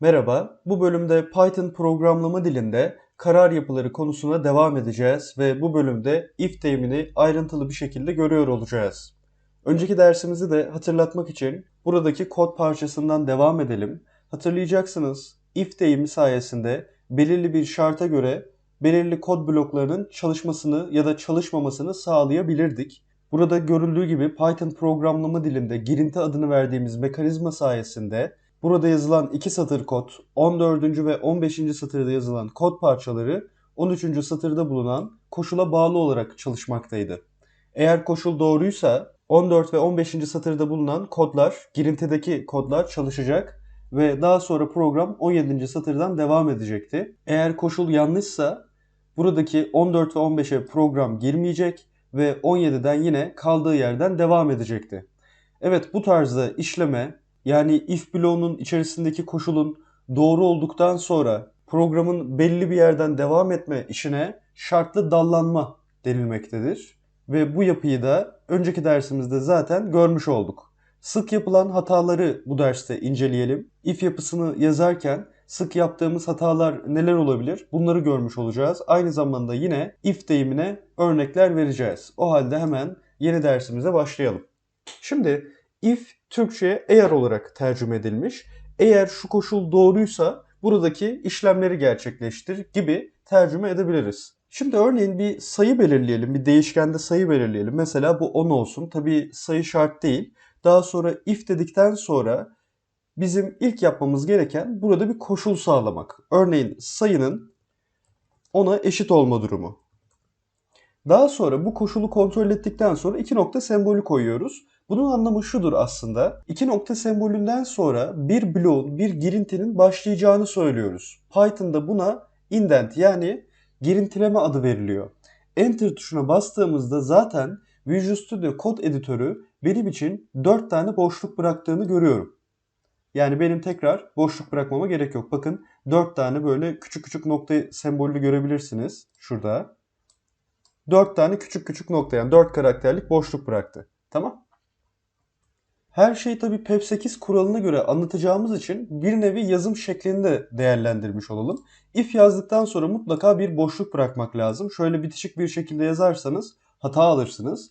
Merhaba, bu bölümde Python programlama dilinde karar yapıları konusuna devam edeceğiz ve bu bölümde if deyimini ayrıntılı bir şekilde görüyor olacağız. Önceki dersimizi de hatırlatmak için buradaki kod parçasından devam edelim. Hatırlayacaksınız if deyimi sayesinde belirli bir şarta göre belirli kod bloklarının çalışmasını ya da çalışmamasını sağlayabilirdik. Burada görüldüğü gibi Python programlama dilinde girinti adını verdiğimiz mekanizma sayesinde Burada yazılan 2 satır kod, 14. ve 15. satırda yazılan kod parçaları 13. satırda bulunan koşula bağlı olarak çalışmaktaydı. Eğer koşul doğruysa 14 ve 15. satırda bulunan kodlar, girintideki kodlar çalışacak ve daha sonra program 17. satırdan devam edecekti. Eğer koşul yanlışsa buradaki 14 ve 15'e program girmeyecek ve 17'den yine kaldığı yerden devam edecekti. Evet bu tarzda işleme yani if bloğunun içerisindeki koşulun doğru olduktan sonra programın belli bir yerden devam etme işine şartlı dallanma denilmektedir. Ve bu yapıyı da önceki dersimizde zaten görmüş olduk. Sık yapılan hataları bu derste inceleyelim. If yapısını yazarken sık yaptığımız hatalar neler olabilir? Bunları görmüş olacağız. Aynı zamanda yine if deyimine örnekler vereceğiz. O halde hemen yeni dersimize başlayalım. Şimdi if Türkçe'ye eğer olarak tercüme edilmiş. Eğer şu koşul doğruysa buradaki işlemleri gerçekleştir gibi tercüme edebiliriz. Şimdi örneğin bir sayı belirleyelim, bir değişkende sayı belirleyelim. Mesela bu 10 olsun. Tabii sayı şart değil. Daha sonra if dedikten sonra bizim ilk yapmamız gereken burada bir koşul sağlamak. Örneğin sayının 10'a eşit olma durumu. Daha sonra bu koşulu kontrol ettikten sonra iki nokta sembolü koyuyoruz. Bunun anlamı şudur aslında. İki nokta sembolünden sonra bir bloğun, bir girintinin başlayacağını söylüyoruz. Python'da buna indent yani girintileme adı veriliyor. Enter tuşuna bastığımızda zaten Visual Studio Code Editörü benim için 4 tane boşluk bıraktığını görüyorum. Yani benim tekrar boşluk bırakmama gerek yok. Bakın 4 tane böyle küçük küçük nokta sembolü görebilirsiniz. Şurada. 4 tane küçük küçük nokta yani 4 karakterlik boşluk bıraktı. Tamam. Her şeyi tabii PEP 8 kuralına göre anlatacağımız için bir nevi yazım şeklinde değerlendirmiş olalım. If yazdıktan sonra mutlaka bir boşluk bırakmak lazım. Şöyle bitişik bir şekilde yazarsanız hata alırsınız.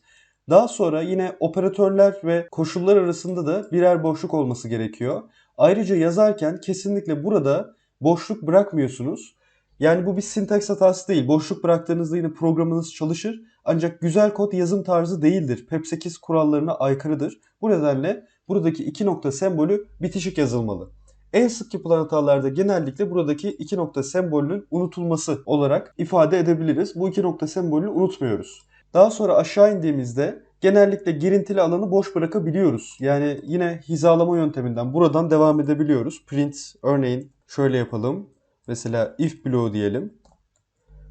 Daha sonra yine operatörler ve koşullar arasında da birer boşluk olması gerekiyor. Ayrıca yazarken kesinlikle burada boşluk bırakmıyorsunuz. Yani bu bir sintaks hatası değil. Boşluk bıraktığınızda yine programınız çalışır. Ancak güzel kod yazım tarzı değildir. PEP 8 kurallarına aykırıdır. Bu nedenle buradaki iki nokta sembolü bitişik yazılmalı. En sık yapılan hatalarda genellikle buradaki iki nokta sembolünün unutulması olarak ifade edebiliriz. Bu iki nokta sembolünü unutmuyoruz. Daha sonra aşağı indiğimizde genellikle girintili alanı boş bırakabiliyoruz. Yani yine hizalama yönteminden buradan devam edebiliyoruz. Print örneğin şöyle yapalım. Mesela if bloğu diyelim.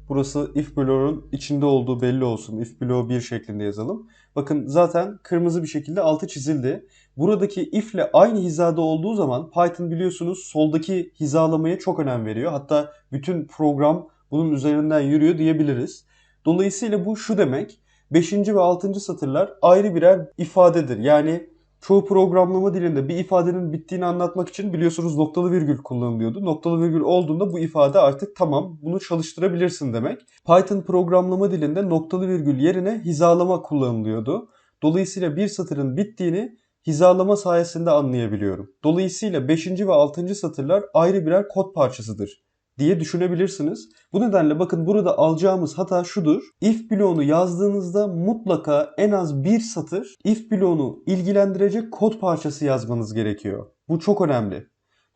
Burası if bloğunun içinde olduğu belli olsun. If bloğu 1 şeklinde yazalım. Bakın zaten kırmızı bir şekilde altı çizildi. Buradaki if ile aynı hizada olduğu zaman Python biliyorsunuz soldaki hizalamaya çok önem veriyor. Hatta bütün program bunun üzerinden yürüyor diyebiliriz. Dolayısıyla bu şu demek. 5. ve 6. satırlar ayrı birer ifadedir. Yani çoğu programlama dilinde bir ifadenin bittiğini anlatmak için biliyorsunuz noktalı virgül kullanılıyordu. Noktalı virgül olduğunda bu ifade artık tamam bunu çalıştırabilirsin demek. Python programlama dilinde noktalı virgül yerine hizalama kullanılıyordu. Dolayısıyla bir satırın bittiğini hizalama sayesinde anlayabiliyorum. Dolayısıyla 5. ve 6. satırlar ayrı birer kod parçasıdır diye düşünebilirsiniz. Bu nedenle bakın burada alacağımız hata şudur. If bloğunu yazdığınızda mutlaka en az bir satır if bloğunu ilgilendirecek kod parçası yazmanız gerekiyor. Bu çok önemli.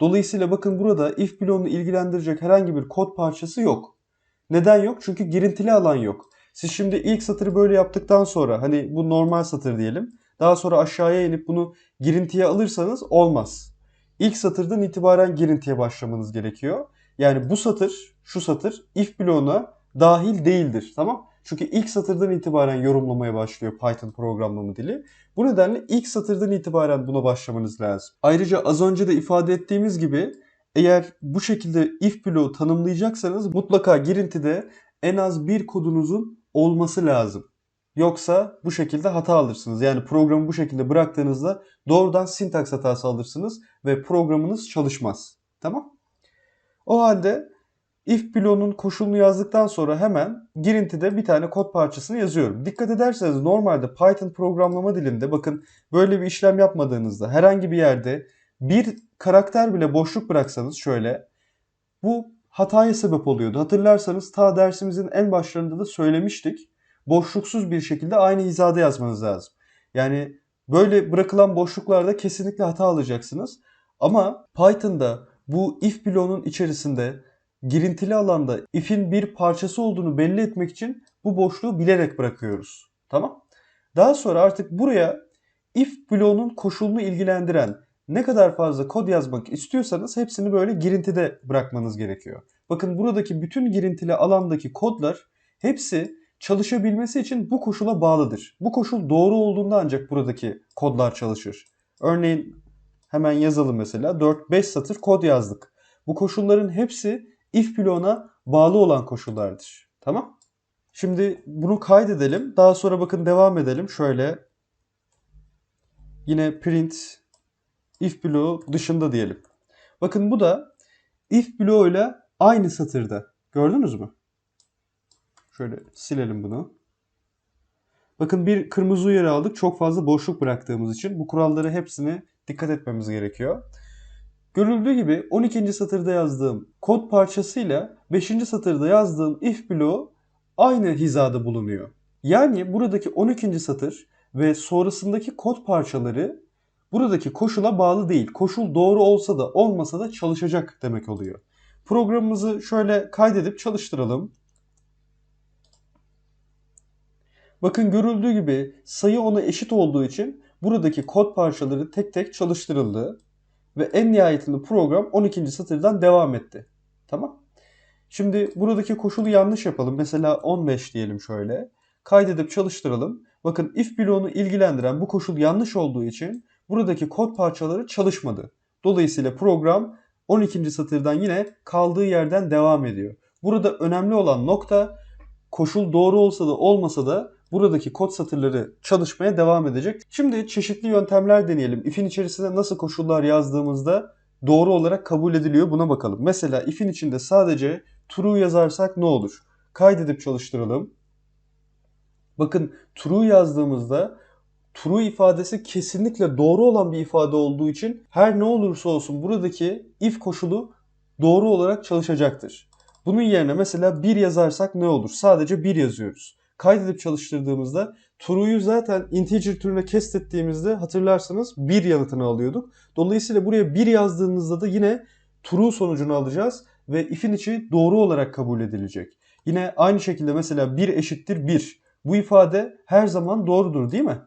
Dolayısıyla bakın burada if bloğunu ilgilendirecek herhangi bir kod parçası yok. Neden yok? Çünkü girintili alan yok. Siz şimdi ilk satırı böyle yaptıktan sonra hani bu normal satır diyelim. Daha sonra aşağıya inip bunu girintiye alırsanız olmaz. İlk satırdan itibaren girintiye başlamanız gerekiyor. Yani bu satır, şu satır if bloğuna dahil değildir. Tamam? Çünkü ilk satırdan itibaren yorumlamaya başlıyor Python programlama dili. Bu nedenle ilk satırdan itibaren buna başlamanız lazım. Ayrıca az önce de ifade ettiğimiz gibi eğer bu şekilde if bloğu tanımlayacaksanız mutlaka girintide en az bir kodunuzun olması lazım. Yoksa bu şekilde hata alırsınız. Yani programı bu şekilde bıraktığınızda doğrudan sintaks hatası alırsınız ve programınız çalışmaz. Tamam. O halde if bloğunun koşulunu yazdıktan sonra hemen girintide bir tane kod parçasını yazıyorum. Dikkat ederseniz normalde Python programlama dilinde bakın böyle bir işlem yapmadığınızda herhangi bir yerde bir karakter bile boşluk bıraksanız şöyle bu hataya sebep oluyordu. Hatırlarsanız ta dersimizin en başlarında da söylemiştik. Boşluksuz bir şekilde aynı hizada yazmanız lazım. Yani böyle bırakılan boşluklarda kesinlikle hata alacaksınız. Ama Python'da bu if bloğunun içerisinde girintili alanda if'in bir parçası olduğunu belli etmek için bu boşluğu bilerek bırakıyoruz. Tamam? Daha sonra artık buraya if bloğunun koşulunu ilgilendiren ne kadar fazla kod yazmak istiyorsanız hepsini böyle girintide bırakmanız gerekiyor. Bakın buradaki bütün girintili alandaki kodlar hepsi çalışabilmesi için bu koşula bağlıdır. Bu koşul doğru olduğunda ancak buradaki kodlar çalışır. Örneğin hemen yazalım mesela 4-5 satır kod yazdık. Bu koşulların hepsi if bloğuna bağlı olan koşullardır. Tamam? Şimdi bunu kaydedelim. Daha sonra bakın devam edelim. Şöyle yine print if bloğu dışında diyelim. Bakın bu da if bloğuyla aynı satırda. Gördünüz mü? Şöyle silelim bunu. Bakın bir kırmızı uyarı aldık. Çok fazla boşluk bıraktığımız için bu kuralları hepsini dikkat etmemiz gerekiyor. Görüldüğü gibi 12. satırda yazdığım kod parçasıyla 5. satırda yazdığım if bloğu aynı hizada bulunuyor. Yani buradaki 12. satır ve sonrasındaki kod parçaları buradaki koşula bağlı değil. Koşul doğru olsa da olmasa da çalışacak demek oluyor. Programımızı şöyle kaydedip çalıştıralım. Bakın görüldüğü gibi sayı ona eşit olduğu için buradaki kod parçaları tek tek çalıştırıldı. Ve en nihayetinde program 12. satırdan devam etti. Tamam. Şimdi buradaki koşulu yanlış yapalım. Mesela 15 diyelim şöyle. Kaydedip çalıştıralım. Bakın if bloğunu ilgilendiren bu koşul yanlış olduğu için buradaki kod parçaları çalışmadı. Dolayısıyla program 12. satırdan yine kaldığı yerden devam ediyor. Burada önemli olan nokta koşul doğru olsa da olmasa da buradaki kod satırları çalışmaya devam edecek. Şimdi çeşitli yöntemler deneyelim. If'in içerisine nasıl koşullar yazdığımızda doğru olarak kabul ediliyor buna bakalım. Mesela if'in içinde sadece true yazarsak ne olur? Kaydedip çalıştıralım. Bakın true yazdığımızda true ifadesi kesinlikle doğru olan bir ifade olduğu için her ne olursa olsun buradaki if koşulu doğru olarak çalışacaktır. Bunun yerine mesela 1 yazarsak ne olur? Sadece 1 yazıyoruz. Kaydedip çalıştırdığımızda true'yu zaten integer türüne kestettiğimizde hatırlarsanız 1 yanıtını alıyorduk. Dolayısıyla buraya 1 yazdığınızda da yine true sonucunu alacağız ve if'in içi doğru olarak kabul edilecek. Yine aynı şekilde mesela 1 eşittir 1. Bu ifade her zaman doğrudur değil mi?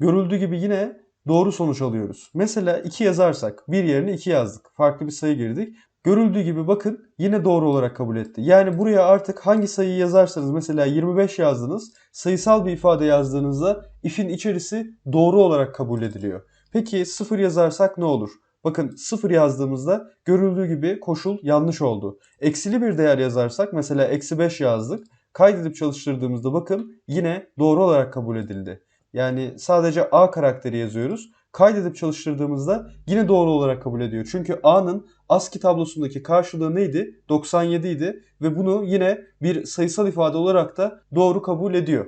Görüldüğü gibi yine doğru sonuç alıyoruz. Mesela 2 yazarsak 1 yerine 2 yazdık. Farklı bir sayı girdik. Görüldüğü gibi bakın yine doğru olarak kabul etti. Yani buraya artık hangi sayıyı yazarsanız mesela 25 yazdınız. Sayısal bir ifade yazdığınızda if'in içerisi doğru olarak kabul ediliyor. Peki 0 yazarsak ne olur? Bakın 0 yazdığımızda görüldüğü gibi koşul yanlış oldu. Eksili bir değer yazarsak mesela eksi 5 yazdık. Kaydedip çalıştırdığımızda bakın yine doğru olarak kabul edildi. Yani sadece A karakteri yazıyoruz. Kaydedip çalıştırdığımızda yine doğru olarak kabul ediyor. Çünkü A'nın ASCII tablosundaki karşılığı neydi? 97 idi ve bunu yine bir sayısal ifade olarak da doğru kabul ediyor.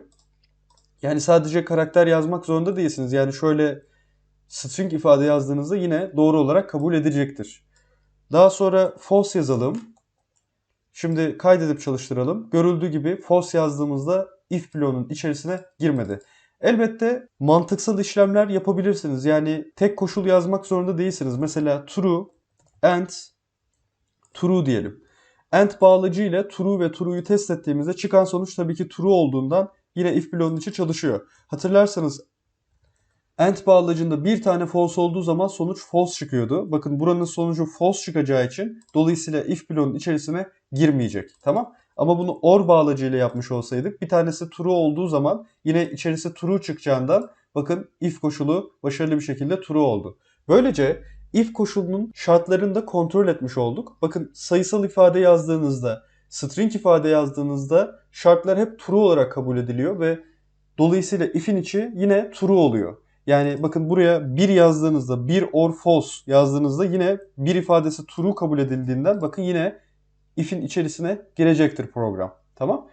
Yani sadece karakter yazmak zorunda değilsiniz. Yani şöyle string ifade yazdığınızda yine doğru olarak kabul edecektir. Daha sonra false yazalım. Şimdi kaydedip çalıştıralım. Görüldüğü gibi false yazdığımızda if bloğunun içerisine girmedi. Elbette mantıksal işlemler yapabilirsiniz. Yani tek koşul yazmak zorunda değilsiniz. Mesela true and true diyelim. And bağlacı ile true ve true'yu test ettiğimizde çıkan sonuç tabii ki true olduğundan yine if bloğunun içi çalışıyor. Hatırlarsanız and bağlacında bir tane false olduğu zaman sonuç false çıkıyordu. Bakın buranın sonucu false çıkacağı için dolayısıyla if bloğunun içerisine girmeyecek. Tamam? Ama bunu or bağlacıyla yapmış olsaydık bir tanesi true olduğu zaman yine içerisi true çıkacağından bakın if koşulu başarılı bir şekilde true oldu. Böylece if koşulunun şartlarını da kontrol etmiş olduk. Bakın sayısal ifade yazdığınızda, string ifade yazdığınızda şartlar hep true olarak kabul ediliyor ve dolayısıyla if'in içi yine true oluyor. Yani bakın buraya bir yazdığınızda, bir or false yazdığınızda yine bir ifadesi true kabul edildiğinden bakın yine if'in içerisine girecektir program. Tamam?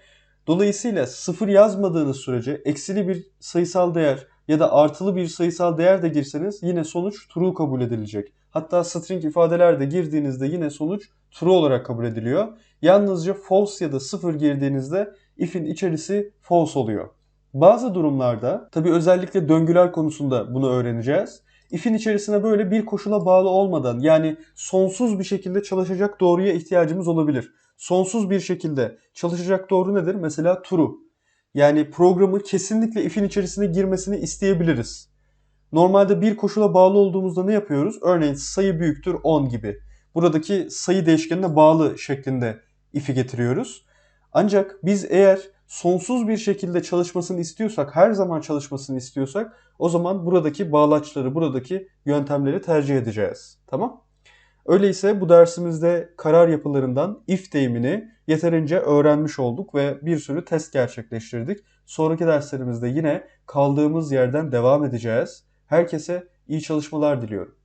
Dolayısıyla sıfır yazmadığınız sürece eksili bir sayısal değer ya da artılı bir sayısal değer de girseniz yine sonuç true kabul edilecek. Hatta string ifadeler de girdiğinizde yine sonuç true olarak kabul ediliyor. Yalnızca false ya da sıfır girdiğinizde if'in içerisi false oluyor. Bazı durumlarda tabi özellikle döngüler konusunda bunu öğreneceğiz. If'in içerisine böyle bir koşula bağlı olmadan yani sonsuz bir şekilde çalışacak doğruya ihtiyacımız olabilir. Sonsuz bir şekilde çalışacak doğru nedir? Mesela true. Yani programı kesinlikle if'in içerisine girmesini isteyebiliriz. Normalde bir koşula bağlı olduğumuzda ne yapıyoruz? Örneğin sayı büyüktür 10 gibi. Buradaki sayı değişkenine bağlı şeklinde if'i getiriyoruz. Ancak biz eğer sonsuz bir şekilde çalışmasını istiyorsak, her zaman çalışmasını istiyorsak o zaman buradaki bağlaçları, buradaki yöntemleri tercih edeceğiz. Tamam? Öyleyse bu dersimizde karar yapılarından if deyimini yeterince öğrenmiş olduk ve bir sürü test gerçekleştirdik. Sonraki derslerimizde yine kaldığımız yerden devam edeceğiz. Herkese iyi çalışmalar diliyorum.